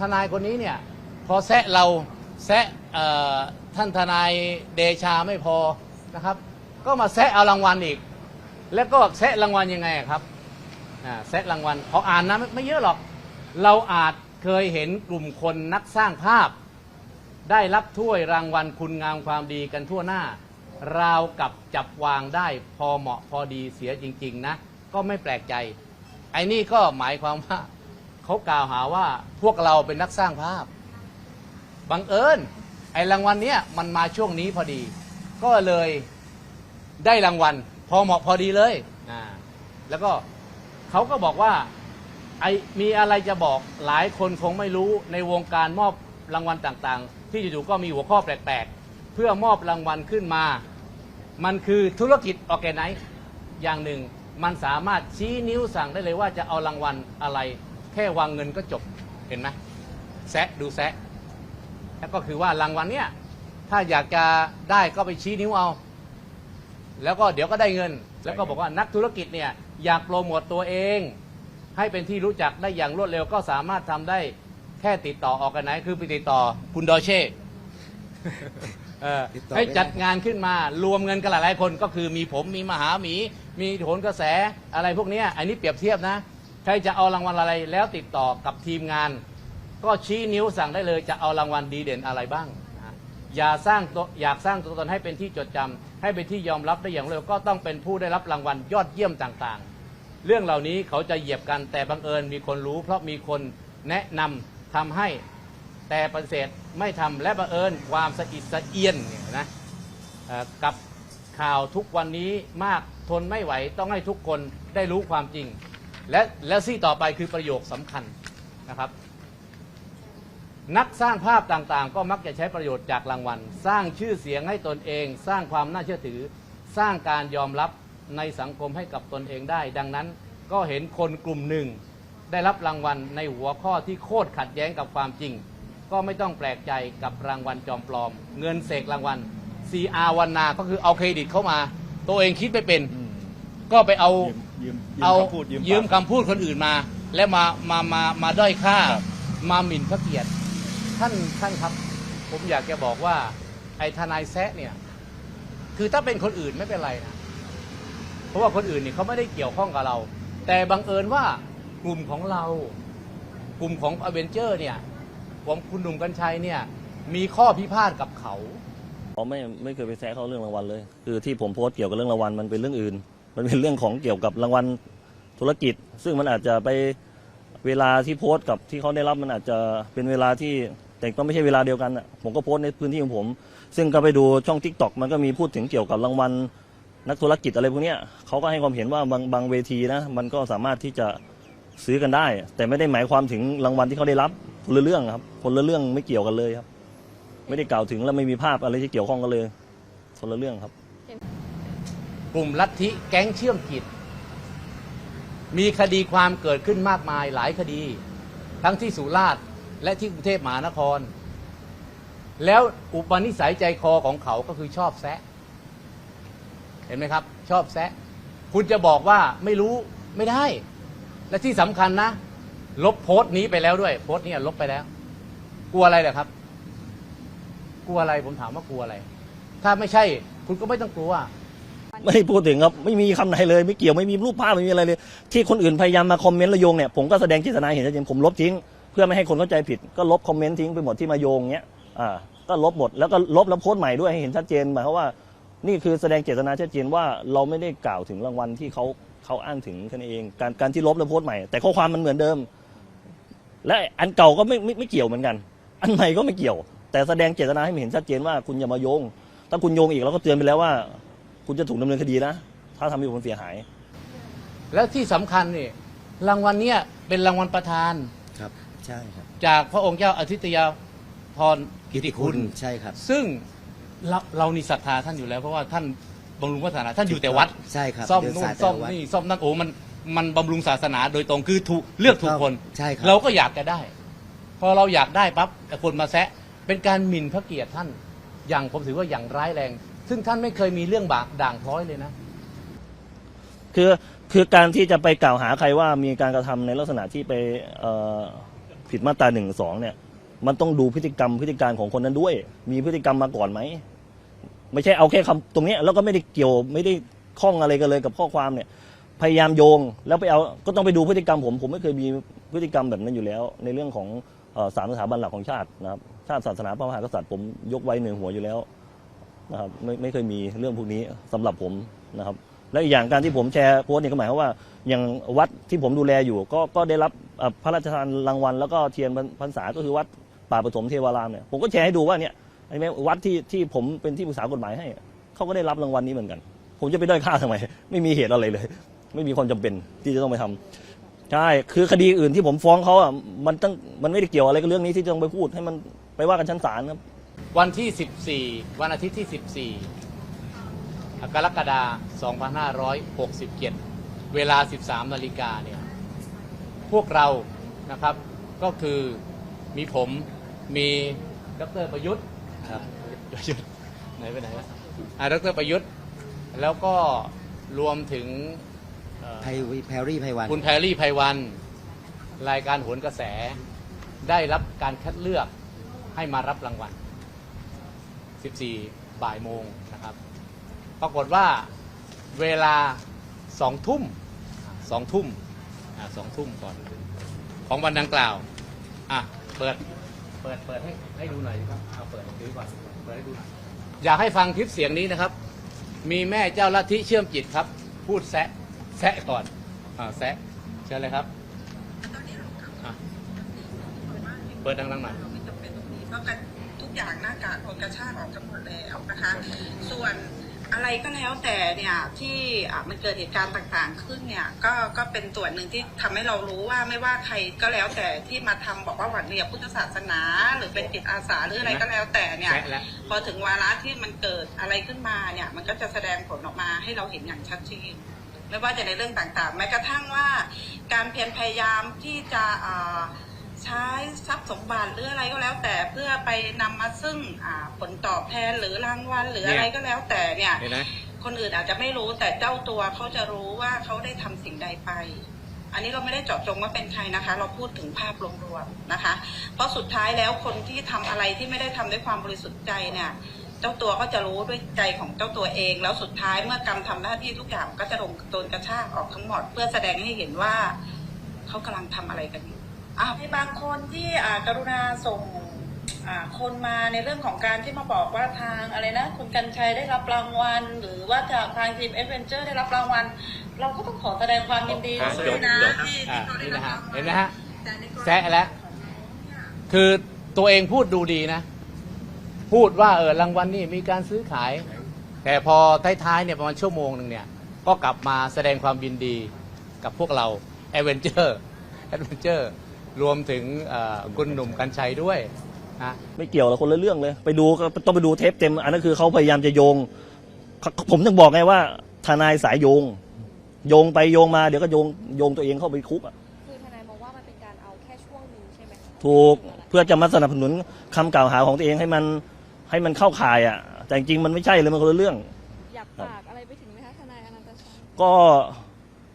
ทนายคนนี้เนี่ยพอแซะเราแซะท่านทนายเดชาไม่พอนะครับ ก็มาแซะเอารางวัลอีก แล้วก็แซะรางวัลยังไงครับแซะรางวัลพออ่านนะไมไม่เยอะหรอก เราอาจเคยเห็นกลุ่มคนนักสร้างภาพ ได้รับถ้วยรางวัลคุณงามความดีกันทั่วหน้า ราวกับจับวางได้พอเหมาะพอดีเสียจริง ๆ นะ ก็ไม่แปลกใจ ไอ้นี่ก็หมายความว่า เขากล่าวหาว่าพวกเราเป็นนักสร้างภาพ บังเอิญไอ้รางวัลเนี้ยมันมาช่วงนี้พอดี ก็เลยได้รางวัล พอเหมาะพอดีเลยอ่าแล้วก็เขาก็บอกว่าไอมีอะไรจะบอกหลายคนคงไม่รู้ในวงการมอบรางวัลต่างๆ ที่อยู่ๆก็มีหัวข้อแปลกๆ เพื่อมอบรางวัลขึ้นมา มันคือธุรกิจออแกไนซ์อย่างหนึ่ง มันสามารถชี้นิ้วสั่งได้เลยว่าจะเอารางวัลอะไร แค่วางเงินก็จบเห็นไหมแซะดูแซะแล้วก็คือว่ารางวัลเนี้ยถ้าอยากจะได้ก็ไปชี้นิ้วเอา แล้วก็เดี๋ยวก็ได้เงิน แล้วก็บอกว่านักธุรกิจเนี่ยอยากโปรโมตตัวเอง ให้เป็นที่รู้จักได้อย่างรวดเร็วก็สามารถทำได้แค่ติดต่อออกกันไหน คือไปติดต่อคุณดอเช่เออติดต่อให้ไม่ได้จัดงานขึ้นมารวมเงินกันหลายๆคนก็คือมีผมมีมหาหมี มีโหนกระแสอะไรพวกเนี้ยอันนี้เปรียบเทียบนะ ใครจะเอารางวัลอะไรแล้วติดต่อกับทีมงาน ก็ชี้นิ้วสั่งได้เลยจะเอารางวัลดีเด่นอะไรบ้างนะอย่าสร้างตัวอยากสร้างตัวตนให้เป็นที่จดจำให้เป็นที่ยอมรับได้อย่างเร็วก็ต้องเป็นผู้ได้รับรางวัลยอดเยี่ยมต่างๆ เรื่องเหล่านี้เขาจะเหยียบกันแต่บังเอิญมีคนรู้ เพราะมีคนแนะนำทำให้แต่ปฏิเสธไม่ทำและบังเอิญความสะอิดสะเอียนเนี่ยนะกับข่าวทุกวันนี้มากทนไม่ไหวต้องให้ทุกคนได้รู้ความจริง และและซี่ต่อไปคือประโยคสำคัญนะครับ นักสร้างภาพต่างๆ ก็มักจะใช้ประโยชน์จากรางวัล สร้างชื่อเสียงให้ตนเอง สร้างความน่าเชื่อถือ สร้างการยอมรับในสังคมให้กับตนเองได้ ดังนั้นก็เห็นคนกลุ่มหนึ่ง ได้รับรางวัลในหัวข้อที่โคตรขัดแย้งกับความจริง ก็ไม่ต้องแปลกใจกับรางวัลจอมปลอม เงินเสกรางวัล CR วันนา ก็คือเอาเครดิตเข้ามา ตัวเองคิดไม่เป็น ก็ไปเอายืมยืมเอาคำพูดยืมยืมปากคำพูดคนอื่นมา แล้วมามามามาด้อยค่าครับมาหมิ่นพระเกียรติ ท่านท่านครับ ผมอยากจะบอกว่า ไอ้ทนายแซะเนี่ย คือถ้าเป็นคนอื่นไม่เป็นไรนะเพราะว่าคนอื่นเนี่ยเขาไม่ได้เกี่ยวข้องกับเรา แต่บังเอิญว่ากลุ่มของเรา กลุ่มของอเวนเจอร์เนี่ยผมคุณหนุ่มกัญชัยเนี่ย มีข้อพิพาทกับเขาเขาไม่ไม่เคยไปแซะเขาเรื่องรางวัลเลย คือที่ผมโพสต์เกี่ยวกับเรื่องรางวัลมันเป็นเรื่องอื่น มันเป็นเรื่องของเกี่ยวกับรางวัลธุรกิจ ซึ่งมันอาจจะไปเวลาที่โพสต์กับที่เขาได้รับมันอาจจะเป็นเวลาที่แต่ก็ไม่ใช่เวลาเดียวกันอะผมก็โพสต์ในพื้นที่ของผม ซึ่งก็ไปดูช่องทิกตอกมันก็มีพูดถึงเกี่ยวกับรางวัลนักธุรกิจอะไรพวกเนี้ยเขาก็ให้ความเห็นว่าบางบางเวทีนะมันก็สามารถที่จะซื้อกันได้ แต่ไม่ได้หมายความถึงรางวัลที่เขาได้รับคนละเรื่องครับ คนละเรื่องไม่เกี่ยวกันเลยครับ ไม่ได้กล่าวถึงและไม่มีภาพอะไรที่เกี่ยวข้องกันเลยคนละเรื่องครับ กลุ่มลัทธิแก๊งเชื่อมจิต มีคดีความเกิดขึ้นมากมายหลายคดี ทั้งที่สุราษฎร์และที่กรุงเทพมหานคร แล้วอุปนิสัยใจคอของเขาก็คือชอบแซะ เห็นไหมครับ ชอบแซะ คุณจะบอกว่าไม่รู้ไม่ได้ และที่สำคัญนะ ลบโพสต์นี้ไปแล้วด้วย โพสต์นี้ลบไปแล้ว กลัวอะไรเหรอครับ กลัวอะไรผมถามว่ากลัวอะไร ถ้าไม่ใช่ คุณก็ไม่ต้องกลัว ไม่ได้พูดถึงครับไม่มีคำไหนเลยไม่เกี่ยวไม่มีรูปภาพไม่มีอะไรเลย ที่คนอื่นพยายามมาคอมเมนต์ระโยงเนี่ยผมก็แสดงเจตนาเห็นชัดเจนผมลบทิ้ง เพื่อไม่ให้คนเข้าใจผิด ก็ลบคอมเมนต์ทิ้งไปหมดที่มาโยงเนี้ยอ่าก็ลบหมดแล้วก็ลบแล้วโพสต์ใหม่ด้วยให้เห็นชัดเจนหมายความว่า นี่คือแสดงเจตนาชัดเจนว่าเราไม่ได้กล่าวถึงรางวัลที่เขาเขาอ้างถึงแค่นั้นเอง การการที่ลบแล้วโพสต์ใหม่แต่ข้อความมันเหมือนเดิม และอันเก่าก็ไม่ไม่ไม่เกี่ยวเหมือนกัน อันใหม่ก็ไม่เกี่ยว แต่แสดงเจตนาให้เห็นชัดเจนว่าคุณอย่ามาโยง ถ้าคุณโยงอีกเราก็เตือนไปแล้วว่า คุณจะถูกดำเนินคดีนะ ถ้าทำให้คนเสียหาย แล้วที่สำคัญนี่รางวัลเนี้ยเป็นรางวัลประธาน ครับ ใช่ครับจากพระองค์เจ้าอาทิตยาพรกิติคุณ ใช่ครับซึ่งเราเรานี่ศรัทธาท่านอยู่แล้ว เพราะว่าท่านบำรุงศาสนาท่านอยู่แต่วัด ใช่ครับซ่อมเดินู่นสายแต่ซ่อมละวัด นี่ซ่อมนั่นโอ้มันมันบำรุงศาสนาโดยตรงคือถูกเลือกถูกคนใช่ครับ เราก็อยากจะได้ พอเราอยากได้ปั๊บแต่คนมาแซะเป็นการหมิ่นพระเกียรติท่านอย่างผมถือว่าอย่างร้ายแรง ซึ่งท่านไม่เคยมีเรื่องบากด่างพร้อยเลยนะ คือคือการที่จะไปกล่าวหาใครว่ามีการกระทำในลักษณะที่ไปเอ่อผิดมาตราหนึ่งสองเนี่ย มันต้องดูพฤติกรรมพฤติการของคนนั้นด้วย มีพฤติกรรมมาก่อนไหมไม่ใช่เอาแค่คำตรงนี้แล้วก็ไม่ได้เกี่ยวไม่ได้ข้องอะไรกันเลยกับข้อความเนี่ย พยายามโยงแล้วไปเอาก็ต้องไปดูพฤติกรรมผม ผมไม่เคยมีพฤติกรรมแบบนั้นอยู่แล้ว ในเรื่องของสามสถาบันหลักของชาตินะครับชาติศาสนาพระมหากษัตริย์ผมยกไว้เหนือหัวอยู่แล้ว นะครับไม่ไม่เคยมีเรื่องพวกนี้สำหรับผมนะครับ และอีกอย่างการที่ผมแชร์โพสต์เนี่ยก็หมายความว่าอย่างวัดที่ผมดูแลอยู่ ก็ก็ได้รับพระราชทานรางวัล แล้วก็เทียนพรรษาก็คือวัดป่าปฐมเทวารามเนี่ยผมก็แชร์ให้ดูว่าเนี่ยไอ้แม่วัดที่ที่ผมเป็นที่ปรึกษากฎหมายให้เขาก็ได้รับรางวัลนี้เหมือนกัน ผมจะไปด้อยค่าทำไม ไม่มีเหตุอะไรเลย ไม่มีความจำเป็นที่จะต้องไปทำใช่คือคดีอื่นที่ผมฟ้องเขาอะมันตั้งมันไม่ได้เกี่ยวอะไรกับเรื่องนี้ที่จะต้องไปพูดให้มันไปว่ากันชั้นศาลครับ วันที่ 14 วันอาทิตย์ที่ 14 กรกฎาคม 2567 เวลา 13 นาฬิกาเนี่ย พวกเรา นะครับ ก็คือมีผม มีดรประยุทธ์ครับประยุทธ์ไหนไปไหนวะอ่าดรประยุทธ์ แล้วก็รวมถึงเอ่อไพวแพรรี่ไพวัน คุณแพรรี่ไพวัน รายการโหนกระแส ได้รับการคัดเลือกให้มารับรางวัล 14 บ่ายโมงนะครับ ปรากฏว่าเวลาสองทุ่มสองทุ่มอ่าสองทุ่มก่อน ของวันดังกล่าว อะ เปิด เปิด เปิดให้ให้ดูหน่อยครับ เอาเปิดดูก่อนเปิดให้ดูหน่อย อยากให้ฟังคลิปเสียงนี้นะครับ มีแม่เจ้าลัทธิเชื่อมจิตครับ พูดแซะ แซะก่อน อ่า แซะ เชิญเลยครับอะเปิดดังๆหน่อย อย่างหน้ากากโดนกระชากออกกันหมดแล้วนะคะ ส่วนอะไรก็แล้วแต่เนี่ยที่อะมันเกิดเหตุการณ์ต่างๆขึ้นเนี่ยก็ก็เป็นส่วนหนึ่งที่ทำให้เรารู้ว่าไม่ว่าใครก็แล้วแต่ที่มาทำบอกว่าหวังดีกับพุทธศาสนา หรือเป็นจิตอาสาหรืออะไรก็แล้วแต่เนี่ยแซะแล้วพอถึงวาระที่มันเกิดอะไรขึ้นมาเนี่ยมันก็จะแสดงผลออกมาให้เราเห็นอย่างชัดเจนไม่ว่าจะในเรื่องต่างๆแม้กระทั่งว่า การเพียรพยายามที่จะอ่า ใช้ทรัพย์สมบัติหรืออะไรก็แล้ว แต่เพื่อไปนำมาซึ่งอ่าผลตอบแทนหรือรางวัลหรืออะไรก็แล้วแต่เนี่ย เห็นไหมคนอื่นอาจจะไม่รู้แต่เจ้าตัวเขาจะรู้ว่าเขาได้ทำสิ่งใดไป อันนี้เราไม่ได้เจาะจงว่าเป็นใครนะคะ เราพูดถึงภาพรวมๆนะคะ เพราะสุดท้ายแล้วคนที่ทำอะไรที่ไม่ได้ทำด้วยความบริสุทธิ์ใจเนี่ย เจ้าตัวก็จะรู้ด้วยใจของเจ้าตัวเอง แล้วสุดท้ายเมื่อกรรมทำหน้าที่ทุกอย่างก็จะลงโดนกระชากออกทั้งหมดเพื่อแสดงให้เห็นว่าเขากำลังทำอะไรกันอยู่ อะมีบางคนที่อ่ากรุณาส่งอ่าคนมาในเรื่องของการที่มาบอกว่าทางอะไรนะคุณกันชัยได้รับรางวัล หรือว่าจากทางทีมเอเวนเจอร์ได้รับรางวัล เราก็ต้องขอแสดงความยินดีอะด้วยนะจบที่อะที่เขาได้นี่รับนะฮะรางวัลเห็นไหมฮะแต่ในกรณีแซะแล้วคือตัวเองพูดดูดีนะ พูดว่าเออรางวัลนี่มีการซื้อขาย แต่พอท้ายๆเนี่ยประมาณชั่วโมงหนึ่งเนี่ย ก็กลับมาแสดงความยินดีกับพวกเราแอเวนเจอร์แอดเวนเจอร์ รวมถึงเอ่อคุณหนุ่มกัญชัยด้วยนะไม่เกี่ยวละคนละเรื่องเลย ไปดูก็ต้องไปดูเทปเต็ม อันนั้นคือเขาพยายามจะโยงเขาผมถึงบอกไงว่า ทนายสายโยง โยงไปโยงมาเดี๋ยวก็โยงโยงตัวเองเข้าไปคุกอะคือทนายมองว่ามันเป็นการเอาแค่ช่วงหนึงใช่ไหมคะถูกเพื่อจะมาสนับสนุนคำกล่าวหาของตัวเองให้มันให้มันเข้าข่ายอะแต่จริงๆมันไม่ใช่เลยมันคนละเรื่องอยากฝากอะไรไปถึงไหมคะทนายอนันตชัยก็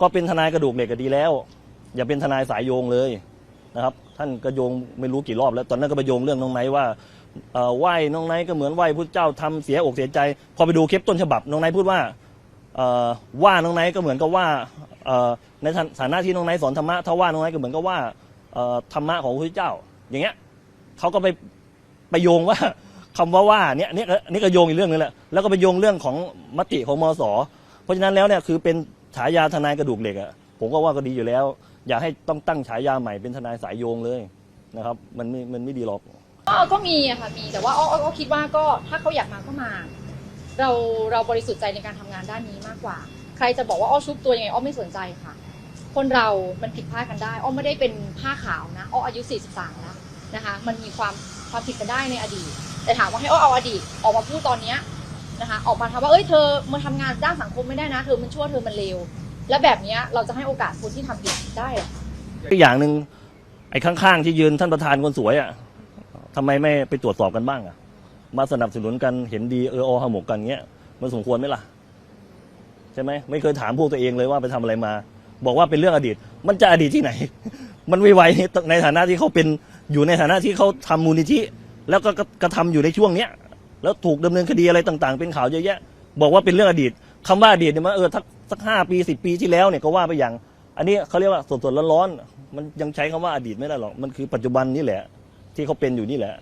ก็เป็นทนายกระดูกเหล็กก็ดีแล้ว อย่าเป็นทนายสายโยงเลย นะครับ ท่านก็โยงไม่รู้กี่รอบแล้ว ตอนนั้นก็ไปโยงเรื่องน้องไนท์ว่าไหว้น้องไนท์ก็เหมือนไหว้พระเจ้าทำเสียอกเสียใจ พอไปดูคลิปต้นฉบับน้องไนท์พูดว่าว่าน้องไนท์ก็เหมือนกับว่าในฐานะที่น้องไนท์สอนธรรมะถ้าว่าน้องไนท์ก็เหมือนกับว่าธรรมะของพระเจ้า อย่างเงี้ยเขาก็ไปไปโยงว่าคำว่าว่าเนี่ยเนี่ยนี่ก็โยงอีกเรื่องนึงแหละแล้วก็ไปโยงเรื่องของมติของมสเพราะฉะนั้นแล้วเนี่ยคือเป็นฉายาทนายกระดูกเหล็กอะผมก็ว่าก็ดีอยู่แล้ว อย่าให้ต้องตั้งฉายาใหม่เป็นทนายสายโยงเลยนะครับ มันไม่มันไม่ดีหรอก ก็ก็มีอะค่ะมีแต่ว่าอ้ออ้อคิดว่าก็ถ้าเขาอยากมาก็มา เราเราบริสุทธิ์ใจในการทำงานด้านนี้มากกว่า ใครจะบอกว่าอ้อชุบตัวยังไงอ้อไม่สนใจค่ะ คนเรา มันผิดพลาดกันได้ อ้อไม่ได้เป็นผ้าขาวนะ อ้ออายุ 43 แล้วนะคะ มันมีความความผิดกันได้ในอดีต แต่ถามว่าให้อ้อเอาอดีตออกมาพูดตอนเนี้ยนะคะ ออกมาทำว่า เอ้ย เธอมาทำงานด้านสังคมไม่ได้นะ เธอมันชั่ว เธอมันเลว แล้วแบบเนี้ยเราจะให้โอกาสคนที่ทำผิดได้เหรอ อีกอย่างหนึ่งไอ้ข้างๆที่ยืนท่านประธานคนสวยอะทำไมไม่ไปตรวจสอบกันบ้างอะ มาสนับสนุนกันเห็นดีเอออหาหมกกันเงี้ยมันสมควรไหมล่ะ ใช่ไหมไม่เคยถามพวกตัวเองเลยว่าไปทำอะไรมา บอกว่าเป็นเรื่องอดีต มันจะอดีตที่ไหน มันไม่ไหวในฐานะที่เขาเป็นอยู่ในฐานะที่เขาทำมูลนิธิแล้วก็กระทำอยู่ในช่วงเนี้ย แล้วถูกดำเนินคดีอะไรต่าง ๆ เป็นข่าวเยอะแยะ บอกว่าเป็นเรื่องอดีตคำว่าอดีตเนี่ยมันเออสัก สักห้าปีสิบปีที่แล้วเนี่ยก็ว่าไปอย่าง อันนี้เขาเรียกว่าสดๆร้อนๆมันยังใช้คำว่าอดีตไม่ได้หรอก มันคือปัจจุบันนี่แหละ ที่เขาเป็นอยู่นี่แหละ